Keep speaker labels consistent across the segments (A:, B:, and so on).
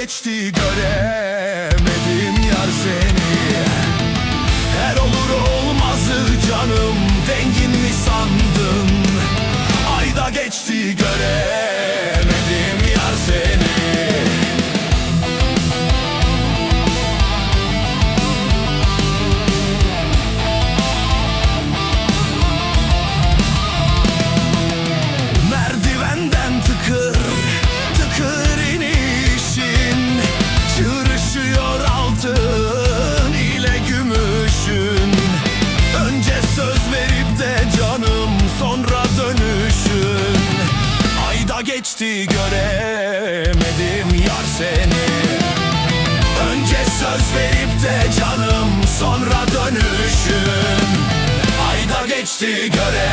A: geçti göremedim yar seni. Her olur olmazı canım dengin mi sandın? Ayda geçti göremedim geçti göremedim yar seni. Önce söz verip de canım sonra dönüşün Ayda geçti göremedim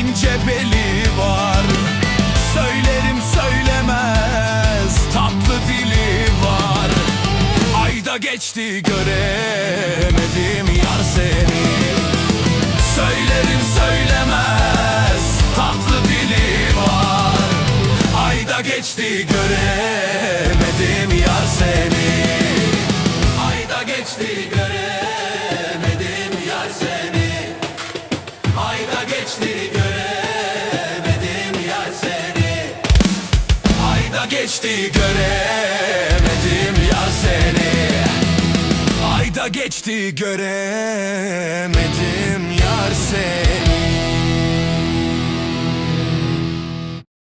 A: ince beli var. Söylerim söylemez tatlı dili var. Ayda geçti göremedim yar seni. Söylerim söylemez tatlı dili var. Ayda geçti göremedim yar seni. Ayda geçti göremedim geçti göremedim yar seni. Ayda geçti göremedim